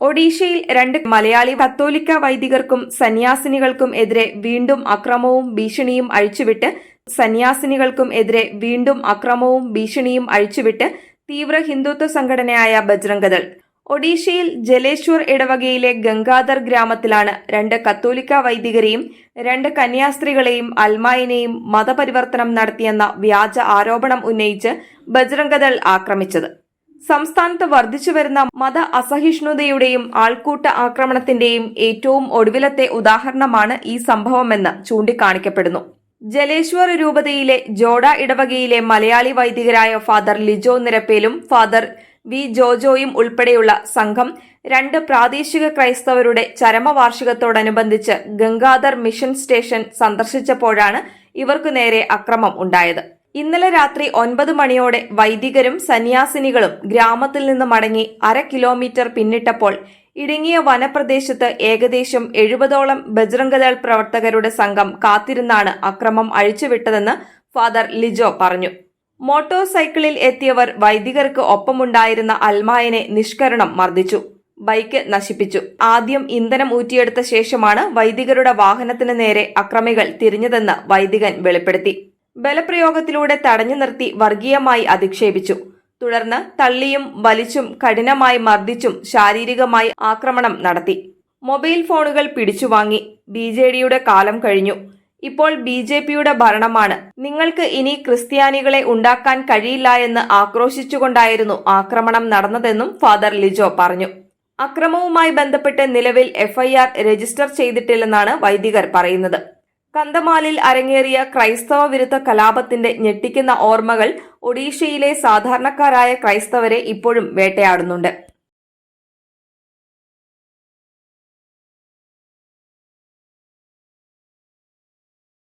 ഒഡീഷയിൽ രണ്ട് മലയാളി കത്തോലിക്ക വൈദികർക്കും സന്യാസിനികൾക്കും എതിരെ വീണ്ടും അക്രമവും ഭീഷണിയും അഴിച്ചുവിട്ട് സന്യാസിനികൾക്കും എതിരെ വീണ്ടും അക്രമവും ഭീഷണിയും അഴിച്ചുവിട്ട് തീവ്ര ഹിന്ദുത്വ സംഘടനയായ ബജ്രംഗദൾ. ഒഡീഷയിൽ ജലേശ്വർ ഇടവകയിലെ ഗംഗാധർ ഗ്രാമത്തിലാണ് രണ്ട് കത്തോലിക്ക വൈദികരെയും രണ്ട് കന്യാസ്ത്രീകളെയും അൽമായിനെയും മതപരിവർത്തനം നടത്തിയെന്ന വ്യാജ ആരോപണം ഉന്നയിച്ച് ബജ്രംഗദൾ ആക്രമിച്ചത്. സംസ്ഥാനത്ത് വർദ്ധിച്ചുവരുന്ന മത അസഹിഷ്ണുതയുടെയും ആൾക്കൂട്ട ആക്രമണത്തിന്റെയും ഏറ്റവും ഒടുവിലത്തെ ഉദാഹരണമാണ് ഈ സംഭവമെന്ന് ചൂണ്ടിക്കാണിക്കപ്പെടുന്നു. ജലേശ്വർ രൂപതയിലെ ജോഡ ഇടവകയിലെ മലയാളി വൈദികരായ ഫാദർ ലിജോ നിരപ്പേലും ഫാദർ വി ജോജോയും ഉൾപ്പെടെയുള്ള സംഘം രണ്ട് പ്രാദേശിക ക്രൈസ്തവരുടെ ചരമവാർഷികത്തോടനുബന്ധിച്ച് ഗംഗാധർ മിഷൻ സ്റ്റേഷൻ സന്ദർശിച്ചപ്പോഴാണ് ഇവർക്കു നേരെ അക്രമം ഉണ്ടായത്. ഇന്നലെ രാത്രി ഒൻപത് മണിയോടെ വൈദികരും സന്യാസിനികളും ഗ്രാമത്തിൽ നിന്ന് മടങ്ങി അര കിലോമീറ്റർ പിന്നിട്ടപ്പോൾ ഇടുങ്ങിയ വനപ്രദേശത്ത് ഏകദേശം എഴുപതോളം ബജ്രംഗദൾ പ്രവർത്തകരുടെ സംഘം കാത്തിരുന്നാണ് അക്രമം അഴിച്ചുവിട്ടതെന്ന് ഫാദർ ലിജോ പറഞ്ഞു. മോട്ടോർ സൈക്കിളിൽ എത്തിയവർ വൈദികർക്ക് ഒപ്പമുണ്ടായിരുന്ന അൽമായനെ നിഷ്കരണം മർദ്ദിച്ചു. ബൈക്ക് നശിപ്പിച്ചു. ആദ്യം ഇന്ധനം ഊറ്റിയെടുത്ത ശേഷമാണ് വൈദികരുടെ വാഹനത്തിന് നേരെ അക്രമികൾ തിരിഞ്ഞതെന്ന് വൈദികൻ വെളിപ്പെടുത്തി. ബലപ്രയോഗത്തിലൂടെ തടഞ്ഞു നിർത്തി വർഗീയമായി അധിക്ഷേപിച്ചു. തുടർന്ന് തള്ളിയും വലിച്ചും കഠിനമായി മർദ്ദിച്ചും ശാരീരികമായി ആക്രമണം നടത്തി. മൊബൈൽ ഫോണുകൾ പിടിച്ചുവാങ്ങി. ബി ജെ ഡിയുടെ കാലം കഴിഞ്ഞു. ഇപ്പോൾ ബി ജെ പിയുടെ ഭരണമാണ്. നിങ്ങൾക്ക് ഇനി ക്രിസ്ത്യാനികളെ ഉണ്ടാക്കാൻ കഴിയില്ല എന്ന് ആക്രോശിച്ചുകൊണ്ടായിരുന്നു ആക്രമണം നടന്നതെന്നും ഫാദർ ലിജോ പറഞ്ഞു. അക്രമവുമായി ബന്ധപ്പെട്ട് നിലവിൽ എഫ്ഐആർ രജിസ്റ്റർ ചെയ്തിട്ടില്ലെന്നാണ് വൈദികർ പറയുന്നത്. കന്തമാലിൽ അരങ്ങേറിയ ക്രൈസ്തവ വിരുദ്ധ കലാപത്തിന്റെ ഞെട്ടിക്കുന്ന ഓർമ്മകൾ ഒഡീഷയിലെ സാധാരണക്കാരായ ക്രൈസ്തവരെ ഇപ്പോഴും വേട്ടയാടുന്നുണ്ട്.